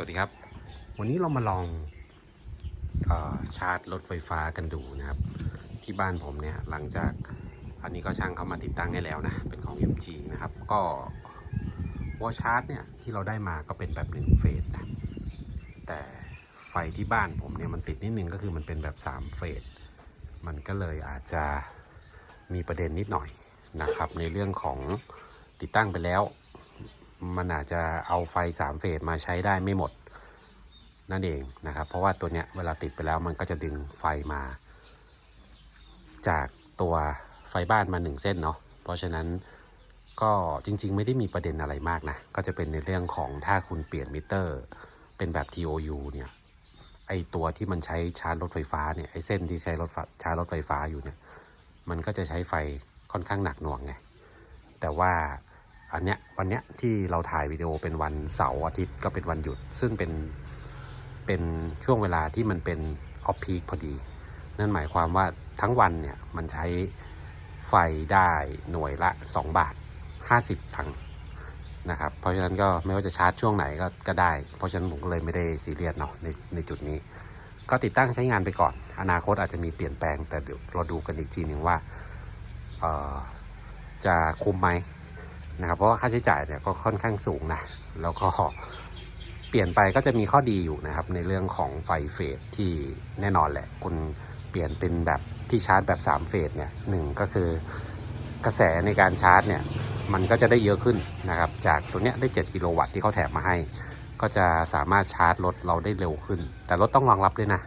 สวัสดีครับ วันนี้เรามาลองอชาร์จรถไฟฟ้ากันดูนะครับ ที่บ้านผมเนี่ยหลังจากอันนี้ก็ช่างเขามาติดตั้งให้แล้วนะ เป็นของ MG นะครับ ก็วอชาร์จเนี่ยที่เราได้มาก็เป็นแบบหนึ่งเฟสนะ แต่ไฟที่บ้านผมเนี่ยมันติดนิดนึงก็คือมันเป็นแบบ 3 เฟส มันก็เลยอาจจะมีประเด็นนิดหน่อยนะครับ ในเรื่องของติดตั้งไปแล้ว มันอาจจะเอาไฟ 3 เฟสมาใช้ได้ไม่หมด นั่นเองนะครับ เพราะว่าตัวเนี้ยเวลาติดไปแล้วมันก็จะดึงไฟมา จากตัวไฟบ้านมา 1 เส้นเนาะเพราะฉะนั้นก็จริง ๆ ไม่ได้มีประเด็นอะไรมากนะ ก็จะเป็นในเรื่องของถ้าคุณเปลี่ยนมิเตอร์ เป็นแบบ TOU เนี่ยไอตัวที่มันใช้ชาร์จรถไฟฟ้าเนี่ยไอเส้นที่ใช้รถชาร์จรถไฟฟ้าอยู่เนี่ยมันก็จะใช้ไฟค่อนข้างหนักหน่วงไงแต่ว่า อันเนี้ยวันเนี้ยที่เราถ่ายวิดีโอเป็นวันเสาร์อาทิตย์ก็เป็นวันหยุด ซึ่งเป็นเป็นช่วงเวลาที่มันเป็นออฟพีคพอดี นั่นหมายความว่าทั้งวันเนี่ยมันใช้ไฟได้หน่วยละ 2 บาท 50ตังนะครับ เพราะฉะนั้นก็ไม่ว่าจะชาร์จช่วงไหนก็ก็ได้ เพราะฉะนั้นผมก็เลยไม่ได้ซีเรียสเนาะในในจุดนี้ ก็ติดตั้งใช้งานไปก่อน อนาคตอาจจะมีเปลี่ยนแปลงแต่เดี๋ยวเราดูกันอีกทีหนึ่งว่าจะคุ้มไหม นะครับเพราะว่าค่าใช้จ่ายเนี่ยก็ค่อนข้างสูงนะแล้วก็เปลี่ยนไปก็จะมีข้อดีอยู่นะครับ ในเรื่องของไฟเฟสที่แน่นอนแหละคุณเปลี่ยนเป็นแบบที่ชาร์จแบบ 3 เฟสเนี่ยหนึ่งก็คือกระแสในการชาร์จเนี่ยมันก็จะได้เยอะขึ้นนะครับ จากตัวเนี้ยได้ 7 กิโลวัตต์ที่เขาแถมมาให้ ก็จะสามารถชาร์จรถเราได้เร็วขึ้น แต่รถต้องรองรับด้วยนะ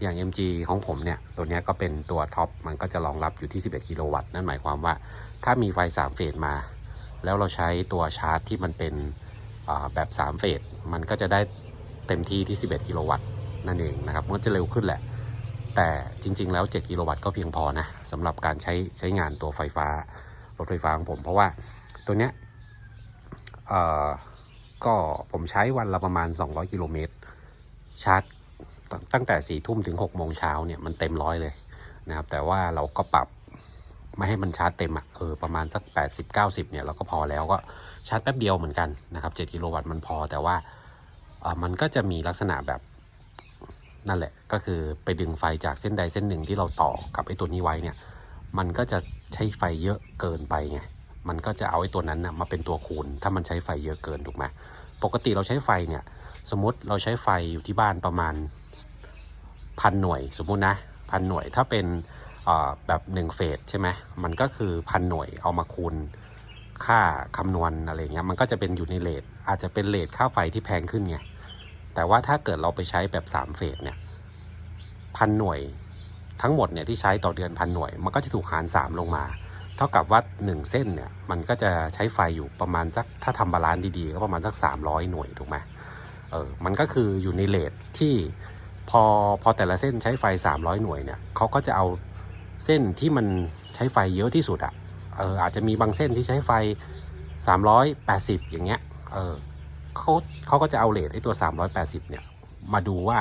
อย่าง MG ของผมเนี่ย ตัวเนี้ยก็เป็นตัวท็อป มันก็จะรองรับอยู่ที่ 11 กิโลวัตต์ นั่นหมายความว่า ถ้ามีไฟ 3 เฟสมา แล้วเราใช้ตัวชาร์จที่มันเป็นแบบ 3 เฟส มันก็จะได้เต็มที่ที่ 11 กิโลวัตต์นั่นเองนะครับมันจะเร็วขึ้นแหละ แต่จริง ๆ แล้ว 7 กิโลวัตต์ก็เพียงพอนะสำหรับการใช้ใช้งานตัวไฟฟ้ารถไฟฟ้าของผม เพราะว่าตัวเนี้ยเอ่อก็ผมใช้วันละประมาณ 200 กิโลเมตร ชาร์จตั้งแต่4ี่ทุ่มถึง6กโมงเช้าเนี่ยมันเต็มร้อยเลยนะครับแต่ว่าเราก็ปรับ ไม่ให้มันชาร์จเต็มอะ่ะเออประมาณสัก 80-90 เนี่ยเราก็พอแล้วก็ชาร์จแป๊บเดียวเหมือนกันนะครับ7กิโลวัตต์มันพอแต่ว่าเออมันก็จะมีลักษณะแบบนั่นแหละก็คือไปดึงไฟจากเส้นใดเส้นหนึ่งที่เราต่อกับไอ้ตัวนี้ไว้เนี่ยมันก็จะใช้ไฟเยอะเกินไปไงมันก็จะเอาไอ้ตัวนั้นนะมาเป็นตัวคูณ ถ้ามันใช้ไฟเยอะเกินถูกไหมปกติเราใช้ไฟเนี่ยสมมติเราใช้ไฟอยู่ที่บ้านประมาณพันหน่วย สมมุตินะพันหน่วยถ้าเป็น แบบ1เฟสใช่ไหมมันก็คือพันหน่วยเอามาคูณค่าคำนวณอะไรเงี้ยมันก็จะเป็นอยู่ในเลทอาจจะเป็นเลทค่าไฟที่แพงขึ้นไงแต่ว่าถ้าเกิดเราไปใช้แบบ3เฟสเนี่ยพันหน่วยทั้งหมดเนี่ยที่ใช้ต่อเดือนพันหน่วย มันก็จะถูกหาร 3 ลงมา เท่ากับว่า 1 เส้นเนี่ยมันก็จะใช้ไฟอยู่ประมาณสักถ้าทำบาลานซ์ดีๆ ก็ประมาณสัก 300 หน่วยถูกไหมเออมันก็คืออยู่ในเลทที่พอพอแต่ละเส้นใช้ไฟ 300 หน่วยเนี่ยเขาก็จะเอา เส้นที่มันใช้ไฟเยอะที่สุดอะ่ะเอออาจจะมีบางเส้นที่ใช้ไฟ 380 อย่างเงี้ยเออเขาเขาก็จะเอาเลทไอ้ตัว 380 เนี่ย มาดูว่า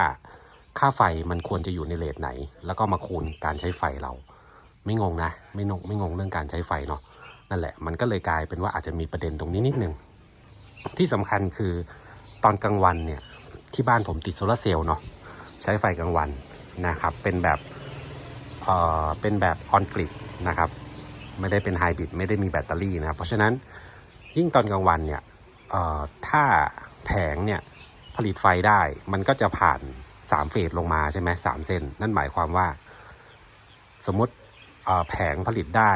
ค่าไฟมันควรจะอยู่ในเลทไหน แล้วก็มาคูณการใช้ไฟเรา ไม่งงนะ ไม่งงไม่งงเรื่องการใช้ไฟเนาะนั่นแหละมันก็เลยกลายเป็นว่าอาจจะมีประเด็นตรงนี้นิดนึง ที่สำคัญคือตอนกลางวันเนี่ยที่บ้านผมติดโซลาเซลล์เนาะใช้ไฟกลางวันนะครับเป็นแบบ เป็นแบบออนกริดนะครับ ไม่ได้เป็นไฮบริดไม่ได้มีแบตเตอรี่นะครับ เพราะฉะนั้นยิ่งตอนกลางวันเนี่ยถ้าแผงเนี่ยผลิตไฟได้ มันก็จะผ่านสามเฟสลงมาใช่ไหมสามเส้น นั่นหมายความว่า สมมติแผงผลิตได้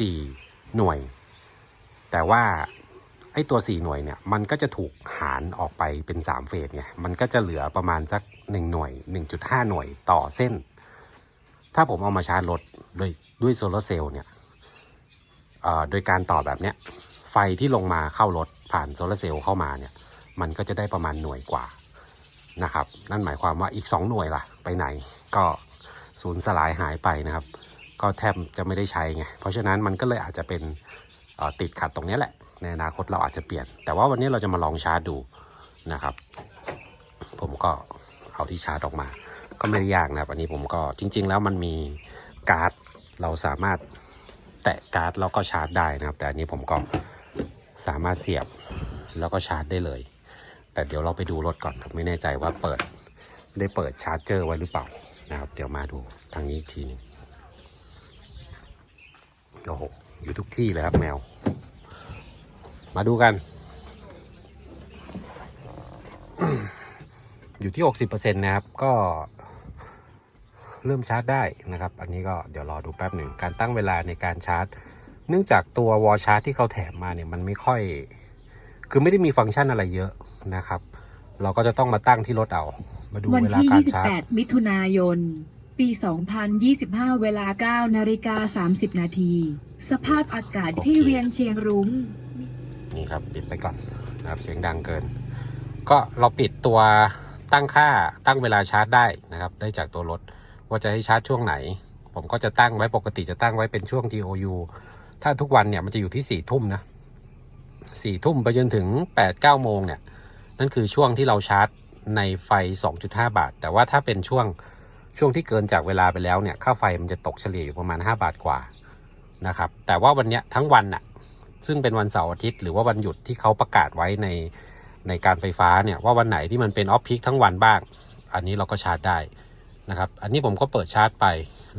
4 หน่วย แต่ว่าไอ้ตัว 4 หน่วยเนี่ยมันก็จะถูกหารออกไปเป็น 3 เฟสไงมันก็จะเหลือประมาณสัก 1 หน่วย 1.5 หน่วยต่อเส้น ถ้าผมเอามาชาร์จรถโดยด้วยโซลาร์เซลล์เนี่ยโดยการต่อแบบเนี้ยไฟที่ลงมาเข้ารถผ่านโซลาร์เซลล์เข้ามาเนี่ยมันก็จะได้ประมาณหน่วยกว่านะครับนั่นหมายความว่าอีก 2 หน่วยล่ะ ไปไหนก็สูญสลายหายไปนะครับ ก็แทบจะไม่ได้ใช้ไงเพราะฉะนั้นมันก็เลยอาจจะเป็นติดขัดตรงนี้แหละ ในอนาคตเราอาจจะเปลี่ยน แต่ว่าวันนี้เราจะมาลองชาร์จดูนะครับ ผมก็เอาที่ชาร์จออกมา ก็ไม่ได้ยากนะครับ อันนี้ผมก็จริง ๆ แล้วมันมีการ์ดเราสามารถแตะการ์ดแล้วก็ชาร์จได้นะครับ แต่อันนี้ผมก็สามารถเสียบแล้วก็ชาร์จได้เลย แต่เดี๋ยวเราไปดูรถก่อนผมไม่แน่ใจว่าเปิดได้เปิดชาร์จเจอร์ไว้หรือเปล่านะครับ เดี๋ยวมาดูทางนี้ทีนึงโอ้โหอยู่ทุกที่เลยครับแมว มาดูกัน อยู่ที่ 60%นะครับ ก็เริ่มชาร์จได้นะครับ อันนี้ก็เดี๋ยวรอดูแป๊บหนึ่ง การตั้งเวลาในการชาร์จ เนื่องจากตัววอลชาร์จที่เขาแถมมาเนี่ยมันไม่ค่อย คือไม่ได้มีฟังก์ชันอะไรเยอะนะครับ เราก็จะต้องมาตั้งที่รถเอา มาดูวันเวลาที่การชาร์จ28 มิถุนายน ปี 2025 เวลา 9 นาฬิกา 30 นาที สภาพอากาศที่โอเคเวียงเชียงรุ้ง นี่ครับปิดไปก่อนนะครับ เสียงดังเกิน ก็เราปิดตัว ตั้งค่าตั้งเวลาชาร์จได้นะครับ ได้จากตัวรถว่าจะให้ชาร์จช่วงไหน ผมก็จะตั้งไว้ปกติจะตั้งไว้เป็นช่วง TOU ถ้าทุกวันเนี่ยมันจะอยู่ที่สี่ทุ่มนะสี่ทุ่มไปจนถึง8ปดเก้าโมงเนี่ยนั่นคือช่วงที่เราชาร์จในไฟ 2.5 บาท แต่ว่าถ้าเป็นช่วงช่วงที่เกินจากเวลาไปแล้วเนี่ยค่าไฟมันจะตกเฉลี่ยอยู่ประมาณ 5 บาทกว่านะครับแต่ว่าวันเนี้ยทั้งวันน่ะซึ่งเป็นวันเสาร์อาทิตย์หรือว่าวันหยุดที่เขาประกาศไว้ใน ในการไฟฟ้าเนี่ยว่าวันไหนที่มันเป็นออฟพีคทั้งวันบ้าง อันนี้เราก็ชาร์จได้นะครับ อันนี้ผมก็เปิดชาร์จไป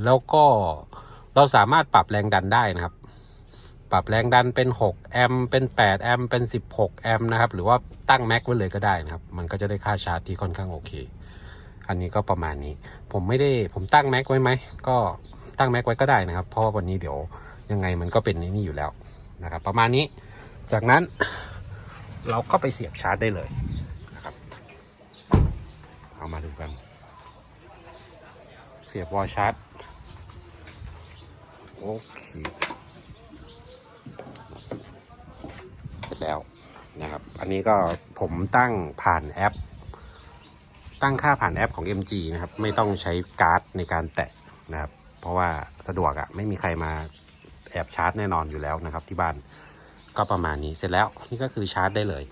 แล้วก็เราสามารถปรับแรงดันได้นะครับ ปรับแรงดันเป็น 6 แอมป์เป็น 8 แอมป์เป็น 16 แอมป์นะครับ หรือว่าตั้งแม็กไว้เลยก็ได้นะครับ มันก็จะได้ค่าชาร์จที่ค่อนข้างโอเค อันนี้ก็ประมาณนี้ ผมไม่ได้ผมตั้งแม็กไว้ไหม ก็ตั้งแม็กไว้ก็ได้นะครับ เพราะว่าวันนี้เดี๋ยวยังไงมันก็เป็นนี่อยู่แล้วนะครับ ประมาณนี้ จากนั้น เราก็ไปเสียบชาร์จได้เลยนะครับ เอามาดูกัน เสียบวอลชาร์จ โอเค เสร็จแล้วนะครับ อันนี้ก็ผมตั้งผ่านแอป ตั้งค่าผ่านแอปของ MG นะครับ ไม่ต้องใช้การ์ดในการแตะนะครับ เพราะว่าสะดวกอะ่ะไม่มีใครมาแอบชาร์จแน่นอนอยู่แล้วนะครับที่บ้าน ก็ประมาณนี้เสร็จแล้วนี่ก็คือชาร์จได้เลย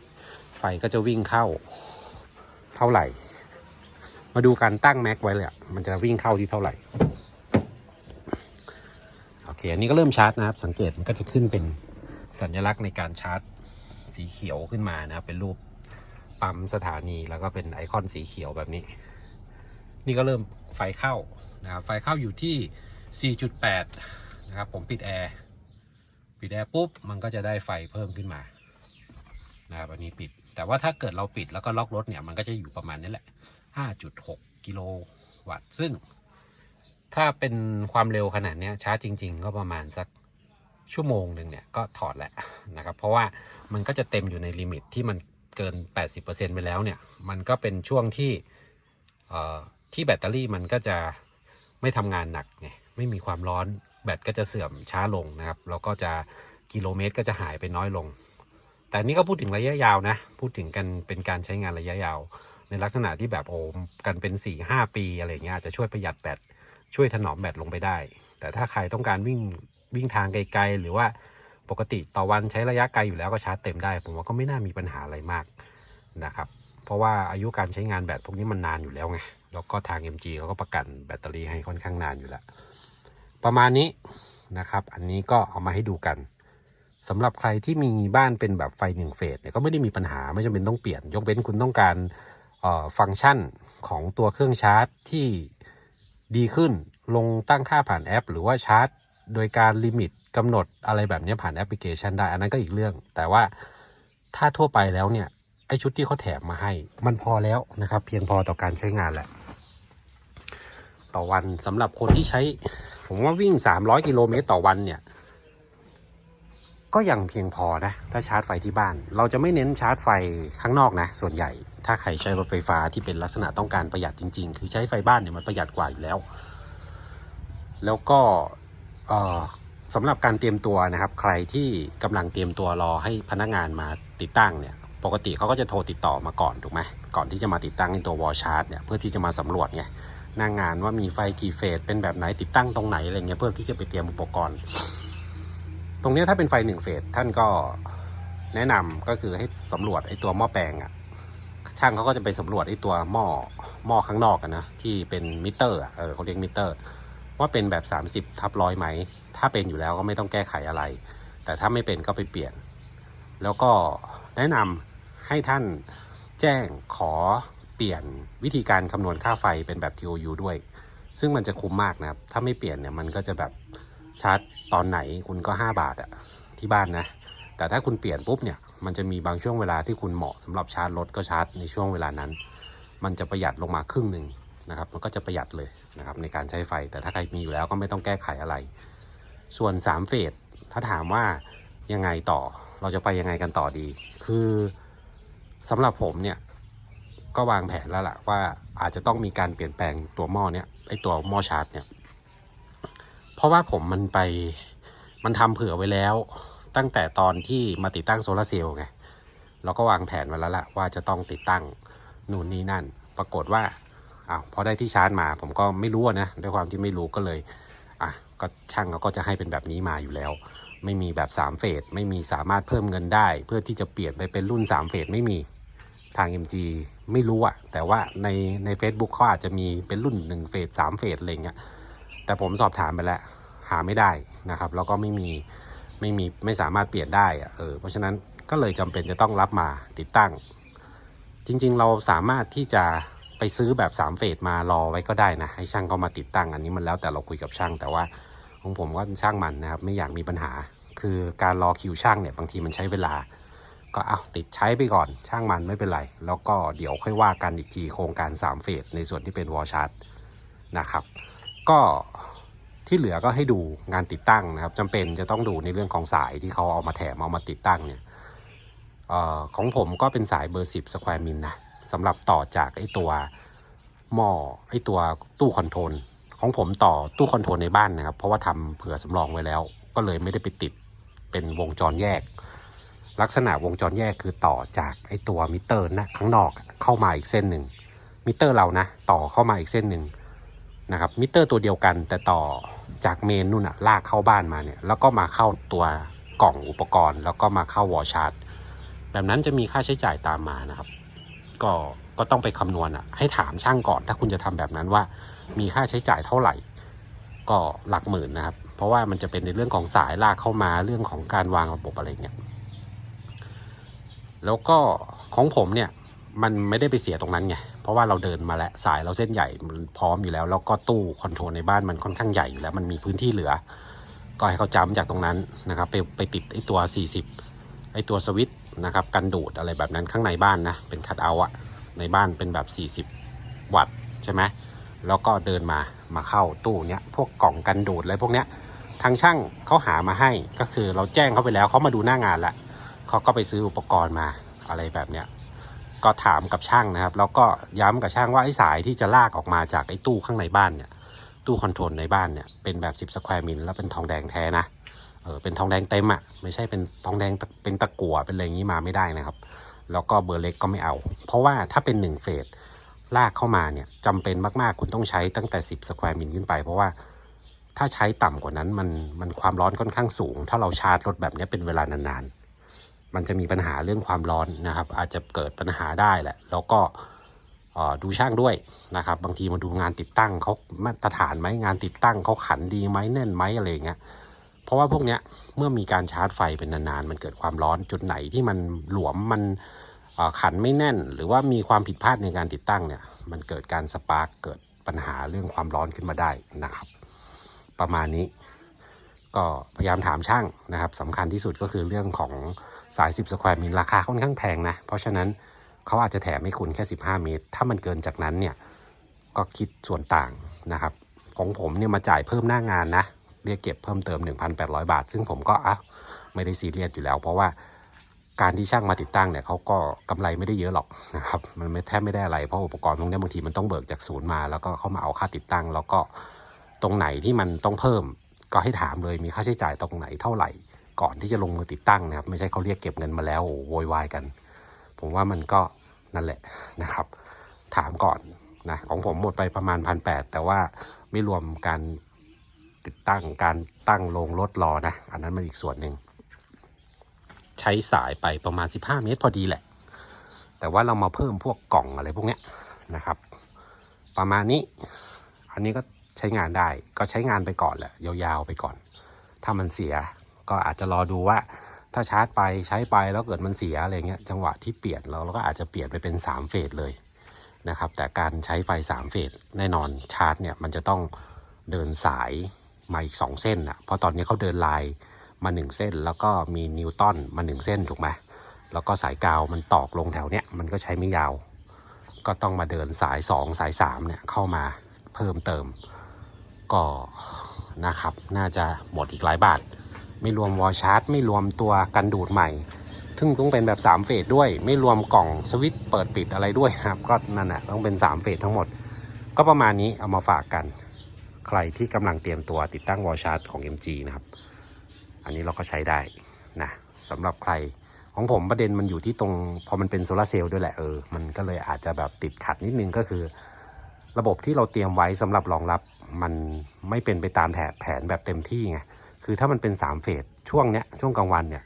ไฟก็จะวิ่งเข้าเท่าไหร่ มาดูการตั้งแม็กไว้เลยมันจะวิ่งเข้าที่เท่าไหร่โอเคอันนี้ก็เริ่มชาร์จนะครับสังเกตมันก็จะขึ้นเป็นสัญลักษณ์ในการชาร์จสีเขียวขึ้นมานะครับเป็นรูปปั๊มสถานีแล้วก็เป็นไอคอนสีเขียวแบบนี้ นี่ก็เริ่มไฟเข้านะครับไฟเข้าอยู่ที่ 4.8 นะครับผมปิดแอร์ ปิดแอร์ปุ๊บมันก็จะได้ไฟเพิ่มขึ้นมานะครับอันนี้ปิด แต่ว่าถ้าเกิดเราปิดแล้วก็ล็อกรถเนี่ยมันก็จะอยู่ประมาณนี้แหละ 5.6 กิโลวัตต์ ซึ่ง ถ้าเป็นความเร็วขนาดนี้ยชาจริง ๆ ก็ประมาณสักชั่วโมงหนึ่งเนี่ยก็ถอดแหละนะครับ เพราะว่ามันก็จะเต็มอยู่ในลิมิตที่มันเกิน 80%ไปแล้วเนี่ย มันก็เป็นช่วงที่เอ่อที่แบตเตอรี่มันก็จะไม่ทำงานหนักไงไม่มีความร้อน แบตก็จะเสื่อมช้าลงนะครับแล้วก็จะกิโลเมตรก็จะหายไปน้อยลง แต่นี่ก็พูดถึงระยะยาวนะ พูดถึงกันเป็นการใช้งานระยะยาว ในลักษณะที่แบบโอ้กันเป็น 4-5 ปีอะไรเงี้ยจจะช่วยประหยัดแบตช่วยถนอมแบตลงไปได้ แต่ถ้าใครต้องการวิ่งวิ่งทางไกลๆ หรือว่าปกติต่อวันใช้ระยะไกลอยู่แล้วก็ชาร์จเต็มได้ ผมว่าก็ไม่น่ามีปัญหาอะไรมากนะครับ เพราะว่าอายุการใช้งานแบตพวกนี้มันนานอยู่แล้วไง แล้วก็ทาง MG เขาก็ประกันแบตเตอรี่ให้ค่อนข้างนานอยู่แล้ว ประมาณนี้นะครับ อันนี้ก็เอามาให้ดูกันสำหรับใครที่มีบ้านเป็นแบบไฟหนึ่งเฟสเนี่ยก็ไม่ได้มีปัญหาไม่จำเป็นต้องเปลี่ยน ยกเว้นคุณต้องการฟังก์ชันของตัวเครื่องชาร์จที่ดีขึ้นลงตั้งค่าผ่านแอป หรือว่าชาร์จ โดยการลิมิตกำหนดอะไรแบบนี้ผ่านแอปพลิเคชันได้ อันนั้นก็อีกเรื่อง แต่ว่าถ้าทั่วไปแล้วเนี่ยไอชุดที่เขาแถมมาให้ มันพอแล้วนะครับ เพียงพอต่อการใช้งานแหละ ต่อวันสำหรับคนที่ใช้ ผมว่าวิ่ง 300 กิโลเมตรต่อวันเนี่ย ก็ยังเพียงพอนะ ถ้าชาร์จไฟที่บ้าน เราจะไม่เน้นชาร์จไฟข้างนอกนะ ส่วนใหญ่ ถ้าใครใช้รถไฟฟ้าที่เป็นลักษณะต้องการประหยัดจริง ๆ คือใช้ไฟบ้านเนี่ยมันประหยัดกว่าอยู่แล้ว แล้วก็สำหรับการเตรียมตัวนะครับ ใครที่กำลังเตรียมตัวรอให้พนักงานมาติดตั้งเนี่ยปกติเขาก็จะโทรติดต่อมาก่อนถูกไหมก่อนที่จะมาติดตั้งในตัววอลชาร์จเนี่ยเพื่อที่จะมาสำรวจไง หน้างงานว่ามีไฟกี่เฟสเป็นแบบไหนติดตั้งตรงไหนอะไรเงี้ยเพื่อที่จะไปเตรียมอุปกรณ์ ตรงนี้ถ้าเป็นไฟหนึ่งเฟสท่านก็แนะนำก็คือให้สำรวจไอ้ตัวหม้อแปลงอะช่างเขาก็จะไปสำรวจไอ้ตัวหม้อหม้อข้างนอกกันนะที่เป็นมิเตอร์อเออเขาเรียกมิเตอร์ ว่าเป็นแบบ 30ทับร้อยไหม ถ้าเป็นอยู่แล้วก็ไม่ต้องแก้ไขอะไร แต่ถ้าไม่เป็นก็ไปเปลี่ยน แล้วก็แนะนำให้ท่านแจ้งขอ เปลี่ยนวิธีการคำนวณค่าไฟเป็นแบบ TOU ด้วย ซึ่งมันจะคุ้มมากนะครับ ถ้าไม่เปลี่ยนเนี่ยมันก็จะแบบชาร์จตอนไหนคุณก็ 5 บาทอะที่บ้านนะ แต่ถ้าคุณเปลี่ยนปุ๊บเนี่ยมันจะมีบางช่วงเวลาที่คุณเหมาะสำหรับชาร์จรถก็ชาร์จในช่วงเวลานั้น มันจะประหยัดลงมาครึ่งหนึ่งนะครับ มันก็จะประหยัดเลยนะครับในการใช้ไฟ แต่ถ้าใครมีอยู่แล้วก็ไม่ต้องแก้ไขอะไร ส่วน 3 เฟส ถ้าถามว่ายังไงต่อ เราจะไปยังไงกันต่อดี คือสำหรับผมเนี่ย ก็วางแผนแล้วล่ะว่าอาจจะต้องมีการเปลี่ยนแปลงตัวหม้อเนี่ยไอตัวหม้อชาร์จเนี่ยเพราะว่าผมมันไปมันทำเผื่อไว้แล้ว ตั้งแต่ตอนที่มาติดตั้งโซลาร์เซลล์ไงเราก็วางแผนไว้แล้วล่ะว่าจะต้องติดตั้งนู่นนี่นั่น ปรากฏว่าอ้าวพอได้ที่ชาร์จมา ผมก็ไม่รู้นะด้วยความที่ไม่รู้ก็เลยอะก็ช่างเขาก็จะให้เป็นแบบนี้มาอยู่แล้ว ไม่มีแบบ 3 เฟสไม่มีสามารถเพิ่มเงินได้ เพื่อที่จะเปลี่ยนไปเป็นรุ่น 3 เฟสไม่มีทาง MG ไม่รู้อะแต่ว่าในใน Facebook เขาอาจจะมีเป็นรุ่น1เฟส3เฟสอะไรเงี้ยแต่ผมสอบถามไปแล้ว หาไม่ได้นะครับ แล้วก็ไม่มีไม่มีไม่สามารถเปลี่ยนได้อะเออเพราะฉะนั้นก็เลยจำเป็นจะต้องรับมาติดตั้ง จริงๆ เราสามารถที่จะไปซื้อแบบ3เฟสมารอไว้ก็ได้นะ ให้ช่างเขามาติดตั้งอันนี้มันแล้วแต่เราคุยกับช่าง แต่ว่าของผมก็ช่างมันนะครับ ไม่อยากมีปัญหา คือการรอคิวช่างเนี่ยบางทีมันใช้เวลา ก็เอาติดใช้ไปก่อนช่างมันไม่เป็นไร แล้วก็เดี๋ยวค่อยว่ากันอีกทีโครงการ 3 เฟสในส่วนที่เป็นวอลชาร์ตนะครับ ก็ที่เหลือก็ให้ดูงานติดตั้งนะครับจำเป็นจะต้องดูในเรื่องของสายที่เขาเอามาแถมเอามาติดตั้งเนี่ยเออของผมก็เป็นสายเบอร์ 10 สแควร์มิลนะสำหรับต่อจากไอตัวหม้อไอตัวตู้คอนโทรลของผมต่อตู้คอนโทรลในบ้านนะครับ เพราะว่าทำเผื่อสำรองไว้แล้ว ก็เลยไม่ได้ไปติดเป็นวงจรแยก ลักษณะวงจรแยกคือต่อจากไอตัวมิเตอร์นะข้างนอกเข้ามาอีกเส้นหนึ่งมิเตอร์เรานะต่อเข้ามาอีกเส้นหนึ่งนะครับมิเตอร์ตัวเดียวกันแต่ต่อจากเมนนู่นอะลากเข้าบ้านมาเนี่ยแล้วก็มาเข้าตัวกล่องอุปกรณ์ แล้วก็มาเข้าวอชาร์จแบบนั้นจะมีค่าใช้จ่ายตามมานะครับ ก็ก็ต้องไปคำนวณอะให้ถามช่างก่อน ถ้าคุณจะทำแบบนั้นว่า มีค่าใช้จ่ายเท่าไหร่ ก็หลักหมื่นนะครับ เพราะว่ามันจะเป็นในเรื่องของสายลากเข้ามาเรื่องของการวางระบบอะไรเงี้ย แล้วก็ของผมเนี่ยมันไม่ได้ไปเสียตรงนั้นไง เพราะว่าเราเดินมาแล้วสายเราเส้นใหญ่มันพร้อมอยู่แล้ว แล้วก็ตู้คอนโทรลในบ้านมันค่อนข้างใหญ่อยู่แล้ว มันมีพื้นที่เหลือ ก็ให้เขาจำจากตรงนั้นนะครับ ไปไปติดไอ้ตัว 40 ไอตัวสวิตช์นะครับกันดูดอะไรแบบนั้นข้างในบ้านนะ เป็นคัดเอาอะในบ้านเป็นแบบ 40 วัตต์ใช่ไหมแล้วก็เดินมามาเข้าตู้เนี้ยพวกกล่องกันดูดอะไรพวกเนี้ยทางช่างเขาหามาให้ก็คือเราแจ้งเขาไปแล้วเขามาดูหน้างานแล้ว เขาก็ไปซื้ออุปกรณ์มาอะไรแบบเนี้ยก็ถามกับช่างนะครับ แล้วก็ย้ำกับช่างว่าไอ้สายที่จะลากออกมาจากไอ้ตู้ข้างในบ้านเนี่ยตู้คอนโทรลในบ้านเนี่ยเป็นแบบ 10สแควร์มิลแล้วเป็นทองแดงแท้นะเออเป็นทองแดงเต็มอะ่ะไม่ใช่เป็นทองแดงเป็นตะกั่วเป็นอะไรอย่างนี้มาไม่ได้นะครับ แล้วก็เบอร์เล็กก็ไม่เอา เพราะว่าถ้าเป็น1เฟสลากเข้ามาเนี่ยจำเป็นมากๆ คุณต้องใช้ตั้งแต่ 10สแควร์มิลขึ้นไป เพราะว่าถ้าใช้ต่ำกว่านั้นมันมันความร้อนค่อนข้างสูง ถ้าเราชาร์จรถแบบนี้เป็นเวลานานๆ มันจะมีปัญหาเรื่องความร้อนนะครับ อาจจะเกิดปัญหาได้แหละ แล้วก็ดูช่างด้วยนะครับ บางทีมาดูงานติดตั้งเขามาตรฐานไหมงานติดตั้งเขาขันดีไหมแน่นไหมอะไรเงี้ยเพราะว่าพวกเนี้ยเมื่อมีการชาร์จไฟเป็นนานๆมันเกิดความร้อนจุดไหนที่มันหลวมมันขันไม่แน่น หรือว่ามีความผิดพลาดในการติดตั้งเนี่ยมันเกิดการสปาร์กเกิดปัญหาเรื่องความร้อนขึ้นมาได้นะครับ ประมาณนี้ ก็พยายามถามช่างนะครับสำคัญที่สุดก็คือเรื่องของ สาย 10 สแควร์มิลราคาค่อนข้างแพงนะ เพราะฉะนั้นเขาอาจจะแถมให้คุณแค่ 15 เมตร ถ้ามันเกินจากนั้นเนี่ย ก็คิดส่วนต่างนะครับ ของผมเนี่ยมาจ่ายเพิ่มหน้างานนะ เรียกเก็บเพิ่มเติม 1,800 บาท ซึ่งผมก็อะไม่ได้ซีเรียสอยู่แล้ว เพราะว่าการที่ช่างมาติดตั้งเนี่ยเขาก็กำไรไม่ได้เยอะหรอกนะครับ มันไม่แทบไม่ได้อะไร เพราะอุปกรณ์พวกนี้บางทีมันต้องเบิกจากศูนย์มา แล้วก็เข้ามาเอาค่าติดตั้ง แล้วก็ตรงไหนที่มันต้องเพิ่มก็ให้ถามเลยมีค่าใช้จ่ายตรงไหนเท่าไหร่ ก่อนที่จะลงมือติดตั้งนะครับ ไม่ใช่เขาเรียกเก็บเงินมาแล้วโวยวายกัน ผมว่ามันก็นั่นแหละนะครับ ถามก่อนนะของผมหมดไปประมาณพันแแต่ว่าไม่รวมการติดตั้งการตั้งลงรถรอนะ อันนั้นมันอีกส่วนหนึ่งใช้สายไปประมาณ 15 เมตรพอดีแหละ แต่ว่าเรามาเพิ่มพวกกล่องอะไรพวกเนี้ยนะครับ ประมาณนี้ อันนี้ก็ใช้งานได้ก็ใช้งานไปก่อนแหละยาวๆไปก่อน ถ้ามันเสีย ก็อาจจะรอดูว่า ถ้าชาร์จไปใช้ไปแล้วเกิดมันเสียอะไรเงี้ยจังหวะที่เปลี่ยนเราเราก็อาจจะเปลี่ยนไปเป็น 3 เฟสเลยนะครับแต่การใช้ไฟ 3 เฟสแน่นอนชาร์จเนี่ยมันจะต้องเดินสายมาอีก 2 เส้นอะเพราะตอนนี้เขาเดินลายมา 1 เส้น แล้วก็มีนิวตันมา 1 เส้นถูกไหมแล้วก็สายกาวมันตอกลงแถวเนี้ยมันก็ใช้ไม่ยาว ก็ต้องมาเดินสาย 2 สาย3เนี่ยเข้ามาเพิ่มเติมก็นะครับ น่าจะหมดอีกหลายบาท ไม่รวมวอลชาร์จ ไม่รวมตัวกันดูดใหม่ ซึ่งต้องเป็นแบบ 3 เฟสด้วย ไม่รวมกล่องสวิตช์เปิดปิดอะไรด้วยครับ ก็นั่นแหละต้องเป็น 3 เฟสทั้งหมด ก็ประมาณนี้เอามาฝากกัน ใครที่กำลังเตรียมตัวติดตั้งวอลชาร์จของ MG นะครับ อันนี้เราก็ใช้ได้นะสำหรับใครของผมประเด็นมันอยู่ที่ตรง พอมันเป็นโซลาร์เซลล์ด้วยแหละเออ มันก็เลยอาจจะแบบติดขัดนิดนึงก็คือ ระบบที่เราเตรียมไว้สำหรับรองรับมันไม่เป็นไปตามแผนแผนแบบเต็มที่ไง คือถ้ามันเป็น3เฟสช่วงเนี้ยช่วงกลางวันเนี่ย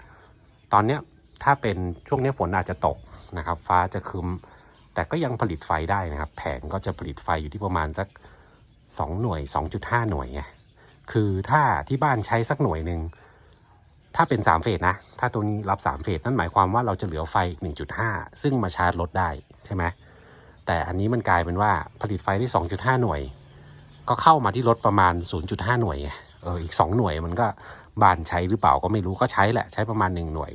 ตอนเนี้ยถ้าเป็นช่วงเนี้ยฝนอาจจะตกนะครับ ฟ้าจะคึมแต่ก็ยังผลิตไฟได้นะครับ แผงก็จะผลิตไฟอยู่ที่ประมาณสัก 2 หน่วย 2.5 หน่วยไงคือถ้าที่บ้านใช้สักหน่วยหนึ่งถ้าเป็น 3 เฟสนะ ถ้าตัวนี้รับ 3 เฟสนั่นหมายความว่าเราจะเหลือไฟอีก 1.5 ซึ่งมาชาร์จรถได้ใช่ไหมแต่อันนี้มันกลายเป็นว่าผลิตไฟได้ 2.5 หน่วย ก็เข้ามาที่รถประมาณ 0.5 หน่วยไง เอออีก 2 หน่วยมันก็บานใช้หรือเปล่าก็ไม่รู้ก็ใช้แหละใช้ประมาณ 1 หน่วย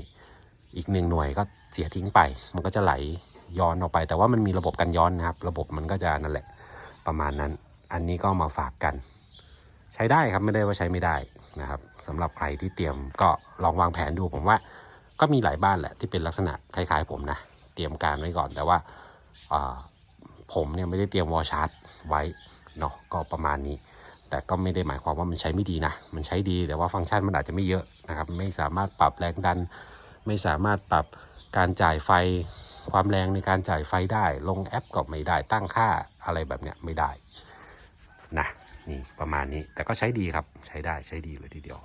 อีก 1 หน่วยก็เสียทิ้งไป มันก็จะไหลย้อนออกไป แต่ว่ามันมีระบบกันย้อนนะครับ ระบบมันก็จะนั่นแหละประมาณนั้น อันนี้ก็มาฝากกัน ใช้ได้ครับไม่ได้ว่าใช้ไม่ได้นะครับสำหรับใครที่เตรียมก็ลองวางแผนดูผมว่า ก็มีหลายบ้านแหละที่เป็นลักษณะคล้ายๆ ผมนะเตรียมการไว้ก่อนแต่ว่าผมเนี่ยไม่ได้เตรียมวอชาร์จไว้เนาะก็ประมาณนี้ แต่ก็ไม่ได้หมายความว่ามันใช้ไม่ดีนะ มันใช้ดีแต่ว่าฟังก์ชันมันอาจจะไม่เยอะนะครับ ไม่สามารถปรับแรงดัน ไม่สามารถปรับการจ่ายไฟความแรงในการจ่ายไฟได้ ลงแอปก็ไม่ได้ตั้งค่าอะไรแบบเนี้ยไม่ได้นะนี่ประมาณนี้แต่ก็ใช้ดีครับใช้ได้ใช้ดีเลยทีเดียว